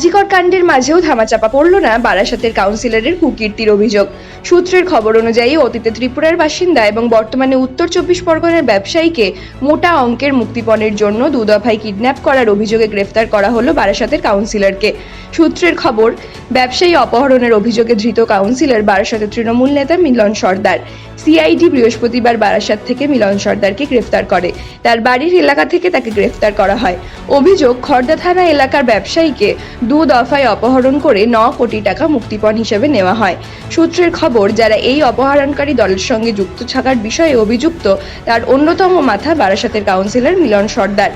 আরজিকর কাণ্ডের মাঝেও ধামাচাপা পড়ল না বারাসাতের কাউন্সিলরের কুকীর্তির অভিযোগ। সূত্রের খবর অনুযায়ী অতীতে ত্রিপুরার বাসিন্দা এবং বর্তমানে উত্তর চব্বিশ পরগনার ব্যবসায়ীকে মোটা অঙ্কের মুক্তিপণের জন্য দুদফায় কিডন্যাপ করার অভিযোগে গ্রেফতার করা হলো বারাসাতের কাউন্সিলরকে। সূত্রের খবর, ব্যবসায়ী অপহরণের অভিযোগে ধৃত কাউন্সিলর বারাসাতের তৃণমূল নেতা মিলন সর্দার। সিআইডি বৃহস্পতিবার বারাসাত থেকে মিলন সর্দারকে গ্রেফতার করে। তার বাড়ির এলাকা থেকে তাকে গ্রেফতার করা হয়। অভিযোগ, খর্দা থানা এলাকার ব্যবসায়ীকে দু দফায় অপহরণ করে ন কোটি টাকা মুক্তিপণ হিসেবে নেওয়া হয়। সূত্রের খবর যারা এই অপহরণকারী দলের সঙ্গে যুক্ত থাকার বিষয়ে অভিযুক্ত, তার অন্যতম মাথা বারাসাতের কাউন্সিলর মিলন সর্দার।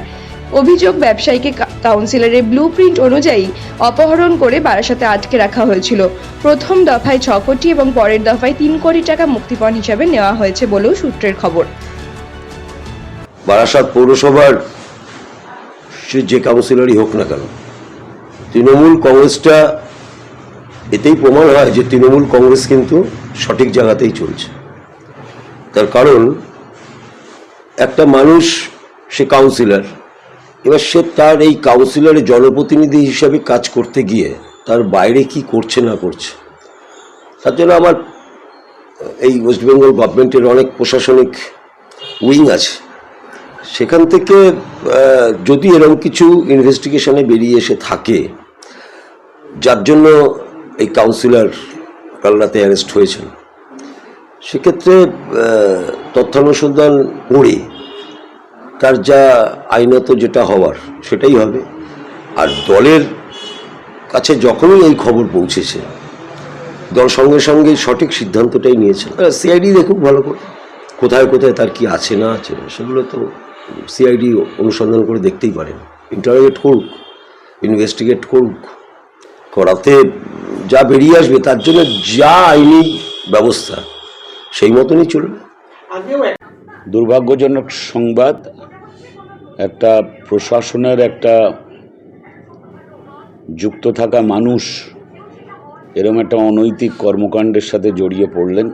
অভিযোগ ব্যবসায়ীকে কাউন্সিলরের ব্লু প্রিন্ট অনুযায়ী অপহরণ করে বারাসাতে আটকে রাখা হয়েছিল। প্রথম দফায় ছ কোটি এবং পরের দফায় তিন কোটি টাকা মুক্তিপণ হিসাবে নেওয়া হয়েছে বলেও সূত্রের খবর। বারাসাত পৌরসভার সে যে কাউন্সিলরই হোক না কেন, তৃণমূল কংগ্রেসটা এতেই প্রমাণ হয় যে তৃণমূল কংগ্রেস কিন্তু সঠিক জায়গাতেই চলছে। তার কারণ, একটা মানুষ, সে কাউন্সিলর এবার সে তার এই কাউন্সিলরের জনপ্রতিনিধি হিসাবে কাজ করতে গিয়ে তার বাইরে কি করছে না করছে, তার জন্য আমার, এই ওয়েস্ট বেঙ্গল গভর্নমেন্টের অনেক প্রশাসনিক উইং আছে। সেখান থেকে যদি এরকম কিছু ইনভেস্টিগেশনে বেরিয়ে এসে থাকে, যার জন্য এই কাউন্সিলর কাল রাতে অ্যারেস্ট হয়েছেন। সেক্ষেত্রে তথ্যানুসন্ধান করে তার যা আইনত যেটা হওয়ার সেটাই হবে। আর দলের কাছে যখনই এই খবর পৌঁছেছে, দল সঙ্গে সঙ্গে সঠিক সিদ্ধান্তটাই নিয়েছে। সিআইডি দেখুক ভালো করে। কোথায় কোথায় তার কি আছে না আছে, সেগুলো তো সিআইডি অনুসন্ধান করে দেখতেই পারেন। ইন্টারোগেট করুক ইনভেস্টিগেট করুক। করাতে যা বেরিয়ে আসবে, তার জন্য যা আইনি ব্যবস্থা, সেই মতনই চলবে। দুর্ভাগ্যজনক সংবাদ, একটা প্রশাসনের একটা যুক্ত থাকা মানুষ এরম একটা অনৈতিক কর্মকাণ্ডের সাথে জড়িয়ে পড়লেন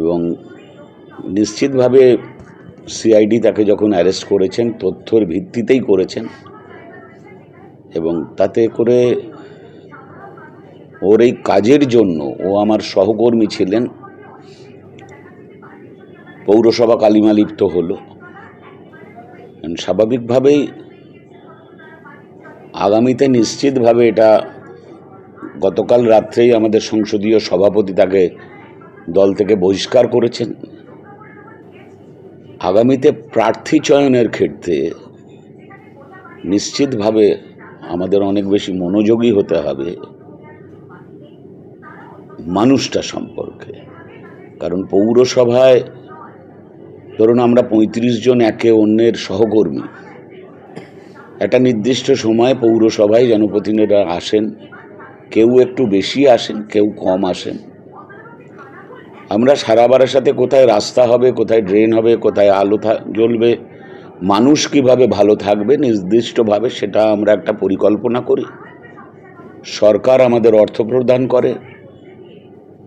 এবং নিশ্চিতভাবে সিআইডি তাকে যখন অ্যারেস্ট করেছেন, তথ্যর ভিত্তিতেই করেছেন এবং তাতে করে ওর এই কাজের জন্য ও আমার সহকর্মী ছিলেন। পৌরসভা কালিমালিপ্ত হলো। And স্বাভাবিকভাবেই আগামীতে নিশ্চিতভাবে এটা গতকাল রাত্রেই আমাদের সংসদীয় সভাপতি তাকে দল থেকে বহিষ্কার করেছেন। আগামীতে প্রার্থী চয়নের ক্ষেত্রে নিশ্চিতভাবে আমাদের অনেক বেশি মনোযোগী হতে হবে মানুষটা সম্পর্কে। কারণ পৌরসভায় ধরুন আমরা পঁয়ত্রিশ জন একে অন্যের সহকর্মী। একটা নির্দিষ্ট সময় পৌরসভায় জনপ্রতিনিধিরা আসেন, কেউ একটু বেশি আসেন, কেউ কম আসেন। আমরা সারা সাথে কোথায় রাস্তা হবে, কোথায় ড্রেন হবে, কোথায় আলো জ্বলবে মানুষ কীভাবে ভালো থাকবে নির্দিষ্টভাবে সেটা আমরা একটা পরিকল্পনা করি। সরকার আমাদের অর্থ প্রদান করে।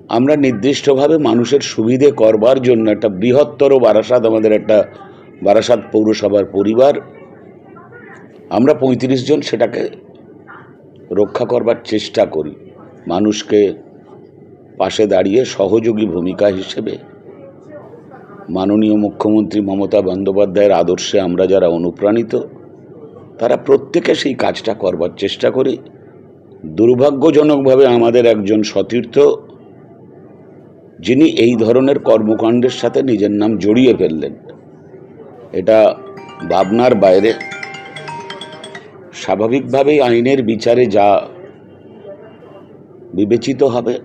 আমরা নির্দিষ্টভাবে মানুষের সুবিধে করবার জন্য একটা বৃহত্তর বারাসাত, আমাদের একটা বারাসাত পৌরসভার পরিবার, আমরা পঁয়ত্রিশ জন সেটাকে রক্ষা করবার চেষ্টা করি। মানুষকে পাশে দাঁড়িয়ে সহযোগী ভূমিকা হিসেবে মাননীয় মুখ্যমন্ত্রী মমতা বন্দ্যোপাধ্যায়ের আদর্শে আমরা যারা অনুপ্রাণিত, তারা প্রত্যেকে সেই কাজটা করবার চেষ্টা করি। দুর্ভাগ্যজনকভাবে আমাদের একজন সতীর্থ, যিনি এই ধরনের কর্মকাণ্ডের সাথে নিজের নাম জড়িয়ে ফেললেন। এটা ভাবনার বাইরে। স্বাভাবিকভাবেই আইনের বিচারে যা বিবেচিত হবে,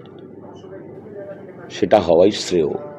সেটা হওয়াই শ্রেয়।